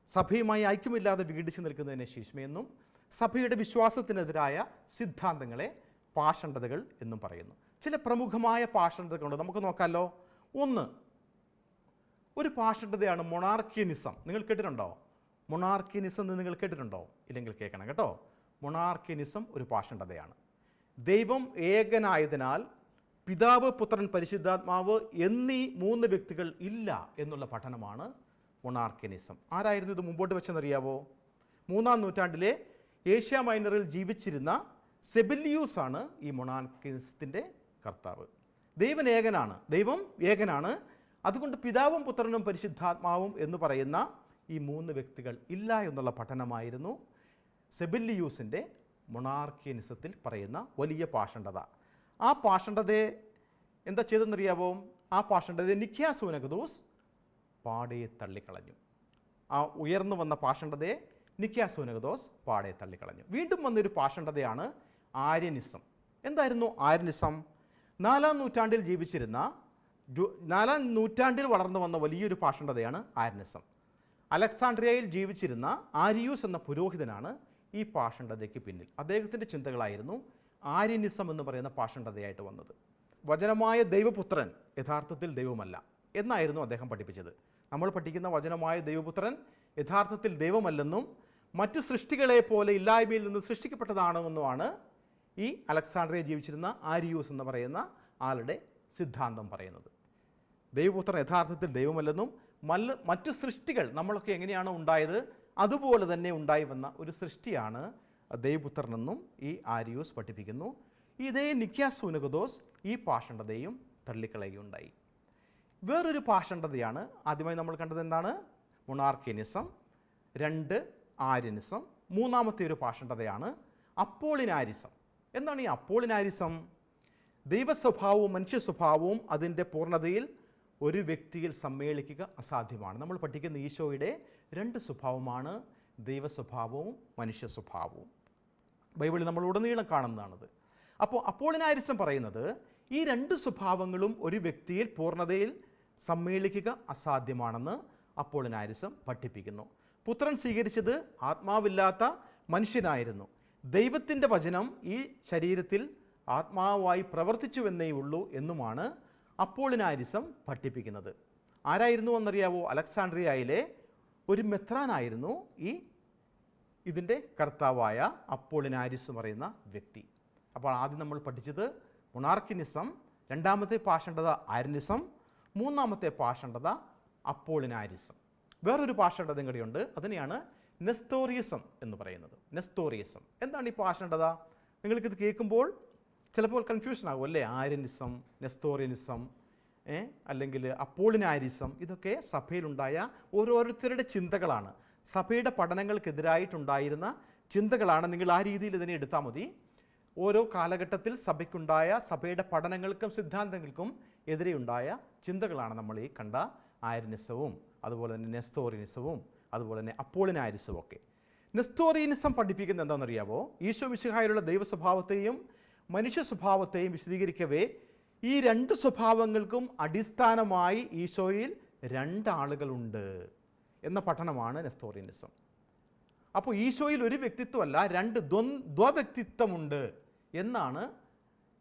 സഭയുമായി ഐക്യമില്ലാതെ വീടിച്ചു നിൽക്കുന്നതിനെ ശീഷ്മയെന്നും സഭയുടെ വിശ്വാസത്തിനെതിരായ സിദ്ധാന്തങ്ങളെ പാഷണ്ഡതകൾ എന്നും പറയുന്നു. ചില പ്രമുഖമായ പാഷണ്ഡതകളുണ്ട്. നമുക്ക് നോക്കാമല്ലോ ഒന്ന് ഒരു പാഷണ്ഡതയാണ് മൊണാർക്കിയനിസം. നിങ്ങൾ കേട്ടിട്ടുണ്ടോ? മൊണാർക്കിയനിസം എന്ന് നിങ്ങൾ കേട്ടിട്ടുണ്ടോ? ഇല്ലെങ്കിൽ കേൾക്കണം കേട്ടോ. മൊണാർക്കിയനിസം ഒരു പാഷണ്ഡതയാണ്. ദൈവം ഏകനായതിനാൽ പിതാവ് പുത്രൻ പരിശുദ്ധാത്മാവ് എന്നീ മൂന്ന് വ്യക്തികൾ ഇല്ല എന്നുള്ള പഠനമാണ് മൊണാർക്കിനിസം. ആരായിരുന്നു ഇത് മുമ്പോട്ട് വെച്ചെന്നറിയാവോ? മൂന്നാം നൂറ്റാണ്ടിലെ ഏഷ്യ മൈനറിൽ ജീവിച്ചിരുന്ന സെബില്യൂസ് ആണ് ഈ മൊണാർക്കിനിസത്തിന്റെ കർത്താവ്. ദൈവൻ ഏകനാണ്. ദൈവം ഏകനാണ്. അതുകൊണ്ട് പിതാവും പുത്രനും പരിശുദ്ധാത്മാവും എന്ന് പറയുന്ന ഈ മൂന്ന് വ്യക്തികൾ ഇല്ല എന്നുള്ള പഠനമായിരുന്നു സെബില്ലിയൂസിന്റെ മൊണാർക്കിയനിസത്തിൽ പറയുന്ന വലിയ പാഷണ്ഡത. ആ പാഷണ്ഡതയെ എന്താ ചെയ്തെന്നറിയാവോ ആ പാഷണ്ഡതയെ നിക്യാസൂനകദോസ് പാടെ തള്ളിക്കളഞ്ഞു. ആ ഉയർന്നു വന്ന പാഷണ്ഡതയെ നിക്യാസൂനകദോസ് പാടെ തള്ളിക്കളഞ്ഞു. വീണ്ടും വന്നൊരു പാഷണ്ഡതയാണ് ആര്യനിസം. എന്തായിരുന്നു ആര്യനിസം? നാലാം നൂറ്റാണ്ടിൽ ജീവിച്ചിരുന്ന നാലാം നൂറ്റാണ്ടിൽ വളർന്നു വന്ന വലിയൊരു പാഷണ്ഡതയാണ് ആര്യനിസം. അലക്സാണ്ട്രിയയിൽ ജീവിച്ചിരുന്ന ആരിയൂസ് എന്ന പുരോഹിതനാണ് ഈ പാഷണ്ഡതയ്ക്ക് പിന്നിൽ. അദ്ദേഹത്തിന്റെ ചിന്തകളായിരുന്നു ആര്യനിസം എന്ന് പറയുന്ന പാഷണ്ഡതയായിട്ട് വന്നത്. വചനമായ ദൈവപുത്രൻ യഥാർത്ഥത്തിൽ ദൈവമല്ല എന്നായിരുന്നു അദ്ദേഹം പഠിപ്പിച്ചത്. നമ്മൾ പഠിക്കുന്ന വചനമായ ദൈവപുത്രൻ യഥാർത്ഥത്തിൽ ദൈവമല്ലെന്നും മറ്റു സൃഷ്ടികളെ പോലെ ഇല്ലായ്മയിൽ നിന്ന് സൃഷ്ടിക്കപ്പെട്ടതാണെന്നുമാണ് ഈ അലക്സാണ്ട്രിയ ജീവിച്ചിരുന്ന ആരിയൂസ് എന്ന് പറയുന്ന ആളുടെ സിദ്ധാന്തം പറയുന്നത്. ദൈവപുത്രൻ യഥാർത്ഥത്തിൽ ദൈവമല്ലെന്നും മല്ല മറ്റു സൃഷ്ടികൾ നമ്മളൊക്കെ എങ്ങനെയാണ് ഉണ്ടായത്? അതുപോലെ തന്നെ ഉണ്ടായി വന്ന ഒരു സൃഷ്ടിയാണ് ദൈവപുത്രനെന്നും ഈ ആരിയൂസ് പഠിപ്പിക്കുന്നു. ഇതേ നിക്യാസൂനകദോസ് ഈ പാഷണ്ഡതയും തള്ളിക്കളയുകയുണ്ടായി. വേറൊരു പാഷണ്ഡതയാണ് ആദ്യമായി നമ്മൾ കണ്ടത് എന്താണ്? മൊണാർക്കിയനിസം രണ്ട് ആര്യനിസം മൂന്നാമത്തെ ഒരു പാഷണ്ഡതയാണ് അപ്പോളിനാരിസം. എന്താണ് ഈ അപ്പോളിനാരിസം? ദൈവസ്വഭാവവും മനുഷ്യ സ്വഭാവവും അതിന്റെ പൂർണതയിൽ ഒരു വ്യക്തിയിൽ സമ്മേളിക്കുക അസാധ്യമാണ്. നമ്മൾ പഠിക്കുന്ന ഈശോയുടെ രണ്ട് സ്വഭാവമാണ് ദൈവസ്വഭാവവും മനുഷ്യ സ്വഭാവവും ബൈബിളിൽ നമ്മൾ ഉടനീളം കാണുന്നതാണത്. അപ്പോൾ അപ്പോളിനാരിസം പറയുന്നത് ഈ രണ്ട് സ്വഭാവങ്ങളും ഒരു വ്യക്തിയിൽ പൂർണതയിൽ സമ്മേളിക്കുക അസാധ്യമാണെന്ന് അപ്പോളിനാരിസം പഠിപ്പിക്കുന്നു. പുത്രൻ സ്വീകരിച്ചത് ആത്മാവില്ലാത്ത മനുഷ്യനായിരുന്നു. ദൈവത്തിന്റെ വചനം ഈ ശരീരത്തിൽ ആത്മാവായി പ്രവർത്തിച്ചുവെന്നേ ഉള്ളൂ എന്നുമാണ് അപ്പോളിനാരിസം പഠിപ്പിക്കുന്നത്. ആരായിരുന്നു എന്നറിയാവോ? അലക്സാണ്ട്രിയയിലെ ഒരു മെത്രാനായിരുന്നു ഈ ഇതിന്റെ കർത്താവായ അപ്പോളിനാരിസ് എന്ന് പറയുന്ന വ്യക്തി. അപ്പോൾ ആദ്യം നമ്മൾ പഠിച്ചത് മൊണാർക്കിനിസം രണ്ടാമത്തെ പാഷണ്ഡത ആരനിസം മൂന്നാമത്തെ പാഷണ്ഡത അപ്പോളിനാരിസം. വേറൊരു പാഷണ്ഡതയും കൂടിയുണ്ട് അതിനെയാണ് നെസ്തോറിയസം എന്ന് പറയുന്നത്. നെസ്തോറിയസം. എന്താണ് ഈ പാഷണ്ഡത? നിങ്ങൾക്കിത് കേൾക്കുമ്പോൾ ചിലപ്പോൾ കൺഫ്യൂഷൻ ആകും അല്ലേ? ആര്യനിസം നെസ്തോറിയനിസം അല്ലെങ്കിൽ അപ്പോളിനാരിസം ഇതൊക്കെ സഭയിലുണ്ടായ ഓരോരുത്തരുടെ ചിന്തകളാണ്. സഭയുടെ പഠനങ്ങൾക്കെതിരായിട്ടുണ്ടായിരുന്ന ചിന്തകളാണ് നിങ്ങൾ ആ രീതിയിൽ ഇതിനെ എടുത്താൽ മതി. ഓരോ കാലഘട്ടത്തിൽ സഭയ്ക്കുണ്ടായ സഭയുടെ പഠനങ്ങൾക്കും സിദ്ധാന്തങ്ങൾക്കും എതിരെയുണ്ടായ ചിന്തകളാണ് നമ്മൾ ഈ കണ്ട ആര്യനിസവും അതുപോലെ തന്നെ നെസ്തോറിനിസവും അതുപോലെ തന്നെ അപ്പോളിനാരിസവും ഒക്കെ. നെസ്തോറിയനിസം പഠിപ്പിക്കുന്നത് എന്താണെന്നറിയാവോ? ഈശോ മിശിഹായുള്ള ദൈവസ്വഭാവത്തെയും മനുഷ്യ സ്വഭാവത്തെയും വിശദീകരിക്കവേ ഈ രണ്ട് സ്വഭാവങ്ങൾക്കും അടിസ്ഥാനമായി ഈശോയിൽ രണ്ടാളുകളുണ്ട് എന്ന പഠനമാണ് നെസ്തോറിയനിസം. അപ്പോൾ ഈശോയിൽ ഒരു വ്യക്തിത്വമല്ല രണ്ട് ദ്വന്ദ് ദ്വവ്യക്തിത്വമുണ്ട് എന്നാണ്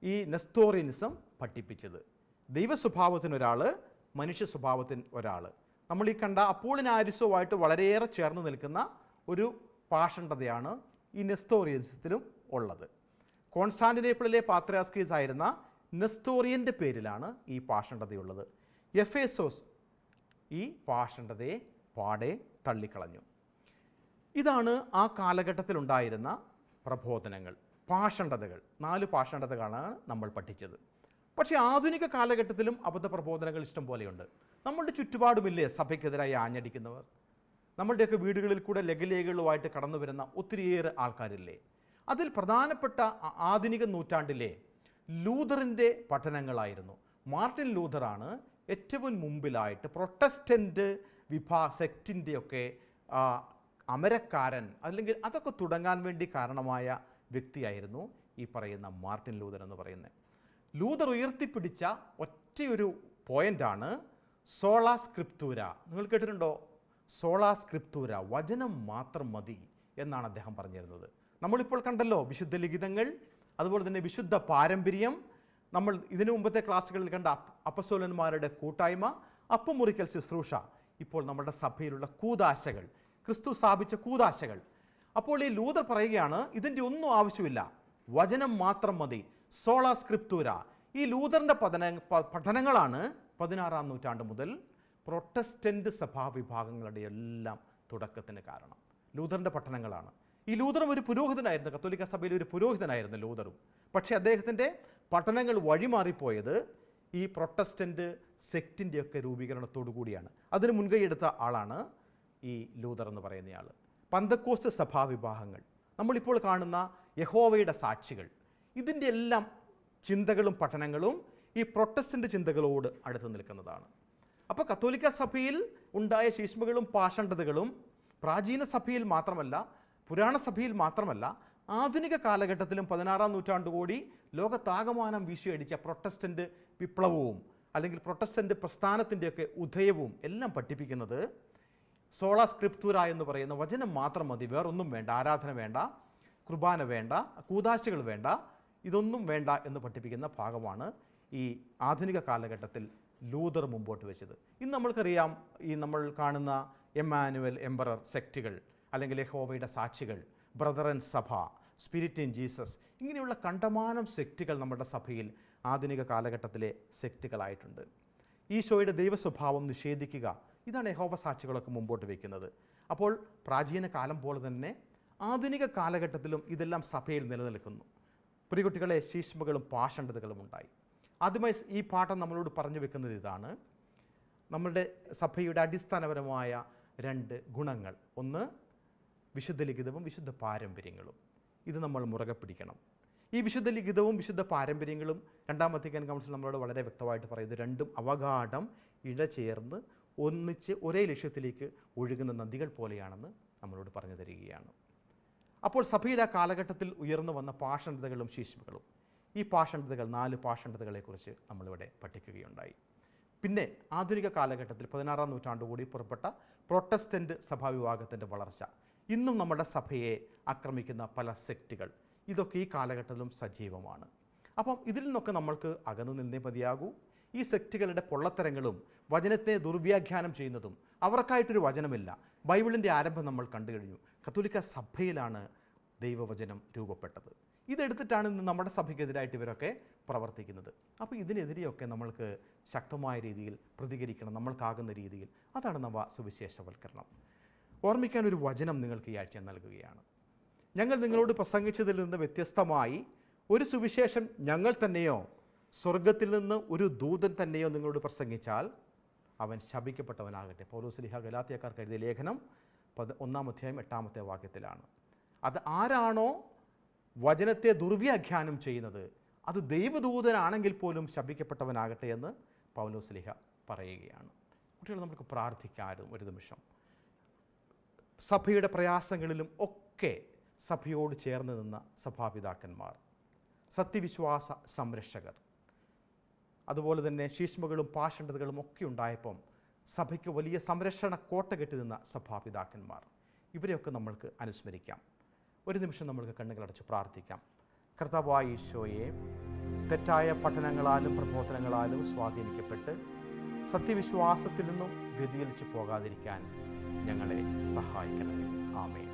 ഈ നെസ്തോറിയനിസം പഠിപ്പിച്ചത്. ദൈവസ്വഭാവത്തിന് ഒരാൾ മനുഷ്യ സ്വഭാവത്തിന് ഒരാൾ നമ്മൾ ഈ കണ്ട അപ്പോളിനാരിസവുമായിട്ട് വളരെയേറെ ചേർന്ന് നിൽക്കുന്ന ഒരു പാഷണ്ഡതയാണ് ഈ നെസ്തോറിയനിസത്തിലും ഉള്ളത്. കോൺസ്റ്റാന്റിനേപ്പിളിലെ പാത്രാസ്കീസ് ആയിരുന്ന നെസ്തോറിയന്റെ പേരിലാണ് ഈ പാഷണ്ഡതയുള്ളത്. എഫേസോസ് ഈ പാഷണ്ഡതയെ പാടെ തള്ളിക്കളഞ്ഞു. ഇതാണ് ആ കാലഘട്ടത്തിലുണ്ടായിരുന്ന പ്രബോധനങ്ങൾ പാഷണ്ഡതകൾ. നാല് പാഷണ്ഡതകളാണ് നമ്മൾ പഠിച്ചത്. പക്ഷേ ആധുനിക കാലഘട്ടത്തിലും അബദ്ധ പ്രബോധനങ്ങൾ ഇഷ്ടം പോലെയുണ്ട്. നമ്മളുടെ ചുറ്റുപാടുമില്ലേ സഭയ്ക്കെതിരായി ആഞ്ഞടിക്കുന്നവർ? നമ്മളുടെയൊക്കെ വീടുകളിൽ കൂടെ ലഘുലേഖകളുമായിട്ട് കടന്നു വരുന്ന ഒത്തിരിയേറെ ആൾക്കാരില്ലേ? അതിൽ പ്രധാനപ്പെട്ട ആധുനിക നൂറ്റാണ്ടിലെ ലൂതറിന്റെ പഠനങ്ങളായിരുന്നു. മാർട്ടിൻ ലൂതറാണ് ഏറ്റവും മുമ്പിലായിട്ട് പ്രൊട്ടസ്റ്റന്റ് വിഭാ സെക്റ്റിന്റെയൊക്കെ അമരക്കാരൻ അല്ലെങ്കിൽ അതൊക്കെ തുടങ്ങാൻ വേണ്ടി കാരണമായ വ്യക്തിയായിരുന്നു ഈ പറയുന്ന മാർട്ടിൻ ലൂതർ എന്ന് പറയുന്നത്. ലൂതർ ഉയർത്തിപ്പിടിച്ച ഒറ്റയൊരു പോയിന്റാണ് സോളാ സ്ക്രിപ്തൂര നിങ്ങൾ കേട്ടിട്ടുണ്ടോ? സോളാ സ്ക്രിപ്തൂര വചനം മാത്രം മതി എന്നാണ് അദ്ദേഹം പറഞ്ഞിരുന്നത്. നമ്മളിപ്പോൾ കണ്ടല്ലോ വിശുദ്ധ ലിഖിതങ്ങൾ അതുപോലെ തന്നെ വിശുദ്ധ പാരമ്പര്യം. നമ്മൾ ഇതിനു മുമ്പത്തെ ക്ലാസ്സുകളിൽ കണ്ട അപ്പസോലന്മാരുടെ കൂട്ടായ്മ അപ്പം മുറിക്കൽ ശുശ്രൂഷ. ഇപ്പോൾ നമ്മുടെ സഭയിലുള്ള കൂതാശകൾ ക്രിസ്തു സ്ഥാപിച്ച കൂതാശകൾ. അപ്പോൾ ഈ ലൂതർ പറയുകയാണ് ഇതിന്റെ ഒന്നും ആവശ്യമില്ല. വചനം മാത്രം മതി. സോള സ്ക്രിപ്തൂര ഈ ലൂതറിന്റെ പതന പഠനങ്ങളാണ് പതിനാറാം നൂറ്റാണ്ട് മുതൽ പ്രൊട്ടസ്റ്റന്റ് സഭാവിഭാഗങ്ങളുടെ എല്ലാം തുടക്കത്തിന് കാരണം. ലൂതറിന്റെ പഠനങ്ങളാണ്. ഈ ലൂതറും ഒരു പുരോഹിതനായിരുന്നു കത്തോലിക്ക സഭയിലെ ഒരു പുരോഹിതനായിരുന്നു ലൂതറും. പക്ഷേ അദ്ദേഹത്തിന്റെ പഠനങ്ങൾ വഴിമാറിപ്പോയത് ഈ പ്രൊട്ടസ്റ്റന്റ് സെക്റ്റിന്റെയൊക്കെ രൂപീകരണത്തോടു കൂടിയാണ്. അതിന് മുൻകൈയെടുത്ത ആളാണ് ഈ ലൂതർ എന്ന് പറയുന്നയാൾ. പന്തക്കോസ്റ്റ് സഭാവിഭാഗങ്ങൾ. നമ്മളിപ്പോൾ കാണുന്ന യഹോവയുടെ സാക്ഷികൾ. ഇതിന്റെ എല്ലാം ചിന്തകളും പഠനങ്ങളും ഈ പ്രൊട്ടസ്റ്റന്റ് ചിന്തകളോട് അടുത്ത് നിൽക്കുന്നതാണ്. അപ്പോൾ കത്തോലിക്ക സഭയിൽ ഉണ്ടായ ശീഷ്മകളും പാഷണ്ഡതകളും പ്രാചീന സഭയിൽ മാത്രമല്ല പുരാണ സഭയിൽ മാത്രമല്ല ആധുനിക കാലഘട്ടത്തിലും പതിനാറാം നൂറ്റാണ്ട് കൂടി ലോകത്താകമാനം വീശിയടിച്ച പ്രൊട്ടസ്റ്റന്റ് വിപ്ലവവും അല്ലെങ്കിൽ പ്രൊട്ടസ്റ്റന്റ് പ്രസ്ഥാനത്തിന്റെയൊക്കെ ഉദയവും എല്ലാം പഠിപ്പിക്കുന്നത് സോള സ്ക്രിപ്തൂര എന്ന് പറയുന്ന വചനം മാത്രം മതി വേറൊന്നും വേണ്ട ആരാധന വേണ്ട കുർബാന വേണ്ട കൂതാശകൾ വേണ്ട ഇതൊന്നും വേണ്ട എന്ന് പഠിപ്പിക്കുന്ന ഭാഗമാണ് ഈ ആധുനിക കാലഘട്ടത്തിൽ ലൂതർ മുമ്പോട്ട് വെച്ചത്. ഇന്ന് നമ്മൾക്കറിയാം ഈ നമ്മൾ കാണുന്ന എമ്മാനുവൽ എംബറർ സെക്റ്റുകൾ. അല്ലെങ്കിൽ യഹോവയുടെ സാക്ഷികൾ ബ്രദർ ബ്രദറൻ സഭ സ്പിരിറ്റ് ഇൻ ജീസസ് ഇങ്ങനെയുള്ള കണ്ടമാനം സെക്റ്റുകൾ നമ്മുടെ സഭയിൽ ആധുനിക കാലഘട്ടത്തിലെ സെക്റ്റുകളായിട്ടുണ്ട് ഈശോയുടെ ദൈവസ്വഭാവം നിഷേധിക്കുക ഇതാണ് യഹോവ സാക്ഷികളൊക്കെ മുമ്പോട്ട് വയ്ക്കുന്നത് അപ്പോൾ പ്രാചീന കാലം പോലെ തന്നെ ആധുനിക കാലഘട്ടത്തിലും ഇതെല്ലാം സഭയിൽ നിലനിൽക്കുന്നു. പ്രിയകുട്ടികളെ ശീഷ്മകളും പാഷണ്ഡതകളും ഉണ്ടായി. ആദ്യമായി ഈ പാഠം നമ്മളോട് പറഞ്ഞു വെക്കുന്നത് ഇതാണ്. നമ്മളുടെ സഭയുടെ അടിസ്ഥാനപരമായ രണ്ട് ഗുണങ്ങൾ. ഒന്ന് വിശുദ്ധ ലിഖിതവും വിശുദ്ധ പാരമ്പര്യങ്ങളും. ഇത് നമ്മൾ മുറുകെ പിടിക്കണം. ഈ വിശുദ്ധ ലിഖിതവും വിശുദ്ധ പാരമ്പര്യങ്ങളും രണ്ടാം വത്തിക്കാൻ കൗൺസിൽ നമ്മളോട് വളരെ വ്യക്തമായിട്ട് പറയുന്നത് രണ്ടും അവഗാഠം ഇഴചേർന്ന് ഒന്നിച്ച് ഒരേ ലക്ഷ്യത്തിലേക്ക് ഒഴുകുന്ന നദികൾ പോലെയാണെന്ന് നമ്മളോട് പറഞ്ഞു തരികയാണ്. അപ്പോൾ സഭയിൽ ആ കാലഘട്ടത്തിൽ ഉയർന്നു വന്ന പാഷണ്ഡതകളും ശീഷ്മകളും. ഈ പാഷണ്ഡതകൾ നാല് പാഷണ്ഡതകളെക്കുറിച്ച് നമ്മളിവിടെ പഠിക്കുകയുണ്ടായി. പിന്നെ ആധുനിക കാലഘട്ടത്തിൽ പതിനാറാം നൂറ്റാണ്ട് കൂടി പുറപ്പെട്ട പ്രൊട്ടസ്റ്റന്റ് സഭാവിഭാഗത്തിന്റെ വളർച്ച. ഇന്നും നമ്മുടെ സഭയെ ആക്രമിക്കുന്ന പല സെക്റ്റുകൾ. ഇതൊക്കെ ഈ കാലഘട്ടത്തിലും സജീവമാണ്. അപ്പം ഇതിൽ നിന്നൊക്കെ നമ്മൾക്ക് അകന്നു നിന്നേ മതിയാകൂ. ഈ സെക്റ്റുകളുടെ പൊള്ളത്തരങ്ങളും വചനത്തെ ദുർവ്യാഖ്യാനം ചെയ്യുന്നതും അവർക്കായിട്ടൊരു വചനമില്ല. ബൈബിളിന്റെ ആരംഭം നമ്മൾ കണ്ടു കഴിഞ്ഞു. കത്തോലിക്ക സഭയിലാണ് ദൈവവചനം രൂപപ്പെട്ടത്. ഇതെടുത്തിട്ടാണ് ഇന്ന് നമ്മുടെ സഭയ്ക്കെതിരായിട്ട് ഇവരൊക്കെ പ്രവർത്തിക്കുന്നത്. അപ്പോൾ ഇതിനെതിരെയൊക്കെ നമ്മൾക്ക് ശക്തമായ രീതിയിൽ പ്രതികരിക്കണം നമ്മൾക്കാകുന്ന രീതിയിൽ. അതാണ് നവ സുവിശേഷവൽക്കരണം. ഓർമ്മിക്കാൻ ഒരു വചനം നിങ്ങൾക്ക് ഈ ആഴ്ച നൽകുകയാണ്. ഞങ്ങൾ നിങ്ങളോട് പ്രസംഗിച്ചതിൽ നിന്ന് വ്യത്യസ്തമായി ഒരു സുവിശേഷം ഞങ്ങൾ തന്നെയോ സ്വർഗത്തിൽ നിന്ന് ഒരു ദൂതൻ തന്നെയോ നിങ്ങളോട് പ്രസംഗിച്ചാൽ അവൻ ശപിക്കപ്പെട്ടവനാകട്ടെ. പൗലോസ്ലിഹ ഗലാത്തിയക്കാർക്ക് എഴുതിയ ലേഖനം പത് ഒന്നാം അധ്യായം എട്ടാമത്തെ വാക്യത്തിലാണ്. അത് ആരാണോ വചനത്തെ ദുർവ്യാഖ്യാനം ചെയ്യുന്നത് അത് ദൈവദൂതനാണെങ്കിൽ പോലും ശപിക്കപ്പെട്ടവനാകട്ടെ എന്ന് പൗലോസ്ലിഹ പറയുകയാണ്. കുട്ടികൾ നമുക്ക് പ്രാർത്ഥിക്കാനും ഒരു നിമിഷം. സഭയുടെ പ്രയാസങ്ങളിലും ഒക്കെ സഭയോട് ചേർന്ന് നിന്ന സഭാപിതാക്കന്മാർ സത്യവിശ്വാസ സംരക്ഷകർ. അതുപോലെ തന്നെ ശീഷ്മകളും പാഷണ്ഡതകളും ഒക്കെ ഉണ്ടായപ്പം സഭയ്ക്ക് വലിയ സംരക്ഷണ കോട്ട കെട്ടി നിന്ന സഭാപിതാക്കന്മാർ. ഇവരെയൊക്കെ നമ്മൾക്ക് അനുസ്മരിക്കാം. ഒരു നിമിഷം നമ്മൾക്ക് കണ്ണുകളടച്ച് പ്രാർത്ഥിക്കാം. കർത്താവായ ഈശോയെ തെറ്റായ പഠനങ്ങളാലും പ്രബോധനങ്ങളാലും സ്വാധീനിക്കപ്പെട്ട് സത്യവിശ്വാസത്തിൽ നിന്നും വ്യതിചലിച്ചു പോകാതിരിക്കാൻ ഞങ്ങളെ സഹായിക്കണമേ. ആമേ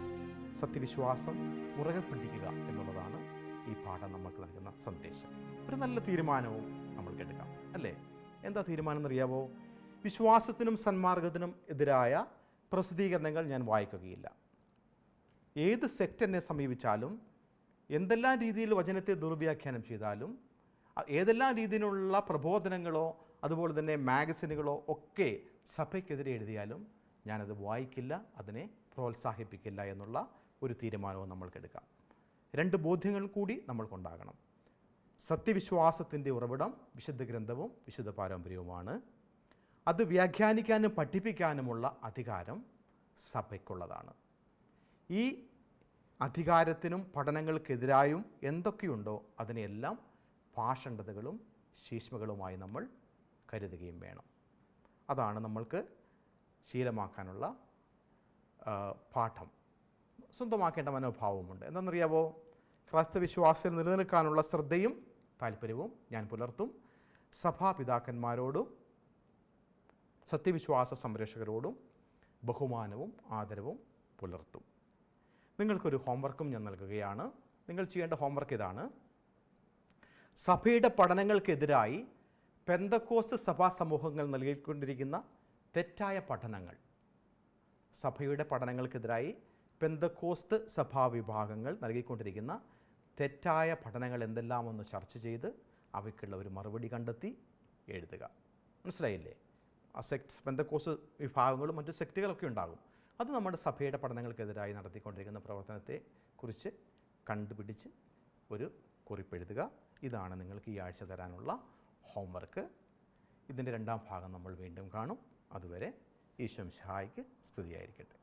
സത്യവിശ്വാസം മുറുകെ പിടിക്കുക എന്നുള്ളതാണ് ഈ പാഠം നമുക്ക് നൽകുന്ന സന്ദേശം. ഒരു നല്ല തീരുമാനവും നമ്മൾ എടുക്കാം അല്ലേ? എന്താ തീരുമാനം എന്നറിയാവോ? വിശ്വാസത്തിനും സന്മാർഗത്തിനും എതിരായ പ്രസിദ്ധീകരണങ്ങൾ ഞാൻ വായിക്കുകയില്ല. ഏത് സെക്റ്റ് എന്നെ സമീപിച്ചാലും എന്തെല്ലാം രീതിയിൽ വചനത്തെ ദുർവ്യാഖ്യാനം ചെയ്താലും ഏതെല്ലാം രീതിയിലുള്ള പ്രബോധനങ്ങളോ അതുപോലെ തന്നെ മാഗസിനുകളോ ഒക്കെ സഭയ്ക്കെതിരെ എഴുതിയാലും ഞാനത് വായിക്കില്ല അതിനെ പ്രോത്സാഹിപ്പിക്കില്ല എന്നുള്ള ഒരു തീരുമാനവും നമ്മൾക്കെടുക്കാം. രണ്ട് ബോധ്യങ്ങൾ കൂടി നമ്മൾക്കുണ്ടാകണം. സത്യവിശ്വാസത്തിന്റെ ഉറവിടം വിശുദ്ധ ഗ്രന്ഥവും വിശുദ്ധ പാരമ്പര്യവുമാണ്. അത് വ്യാഖ്യാനിക്കാനും പഠിപ്പിക്കാനുമുള്ള അധികാരം സഭയ്ക്കുള്ളതാണ്. ഈ അധികാരത്തിനും പഠനങ്ങൾക്കെതിരായും എന്തൊക്കെയുണ്ടോ അതിനെയെല്ലാം പാഷണ്ഡതകളും ശീഷ്മകളുമായി നമ്മൾ കരുതുകയും വേണം. അതാണ് നമ്മൾക്ക് ശീലമാക്കാനുള്ള പാഠം. സ്വന്തമാക്കേണ്ട മനോഭാവമുണ്ട്. എന്താണെന്നറിയാവോ? ക്രൈസ്തവ വിശ്വാസത്തിൽ നിലനിൽക്കാനുള്ള ശ്രദ്ധയും താല്പര്യവും ഞാൻ പുലർത്തും. സഭാപിതാക്കന്മാരോടും സത്യവിശ്വാസ സംരക്ഷകരോടും ബഹുമാനവും ആദരവും പുലർത്തും. നിങ്ങൾക്കൊരു ഹോംവർക്കും ഞാൻ നൽകുകയാണ്. നിങ്ങൾ ചെയ്യേണ്ട ഹോംവർക്ക് ഇതാണ്. സഭയുടെ പഠനങ്ങൾക്കെതിരായി പെന്തക്കോസ്റ്റ് സഭാ സമൂഹങ്ങൾ നൽകിക്കൊണ്ടിരിക്കുന്ന തെറ്റായ പഠനങ്ങൾ. സഭയുടെ പഠനങ്ങൾക്കെതിരായി പെന്തക്കോസ്ത് സഭാ വിഭാഗങ്ങൾ നൽകിക്കൊണ്ടിരിക്കുന്ന തെറ്റായ പഠനങ്ങൾ എന്തെല്ലാമെന്ന് ചർച്ച ചെയ്ത് അവയ്ക്കുള്ള ഒരു മറുപടി കണ്ടെത്തി എഴുതുക. മനസ്സിലായില്ലേ? ആ സെക്ട് പെന്തക്കോസ് വിഭാഗങ്ങളും മറ്റു സെക്റ്റുകളൊക്കെ ഉണ്ടാകും. അത് നമ്മുടെ സഭയുടെ പഠനങ്ങൾക്കെതിരായി നടത്തിക്കൊണ്ടിരിക്കുന്ന പ്രവർത്തനത്തെ കുറിച്ച് കണ്ടുപിടിച്ച് ഒരു കുറിപ്പെഴുതുക ഇതാണ് നിങ്ങൾക്ക് ഈ ആഴ്ച തരാനുള്ള ഹോംവർക്ക്. ഇതിന്റെ രണ്ടാം ഭാഗം നമ്മൾ വീണ്ടും കാണും. അതുവരെ ഈശ്വം ഷായ്ക്ക് സ്തുതിയായിരിക്കട്ടെ.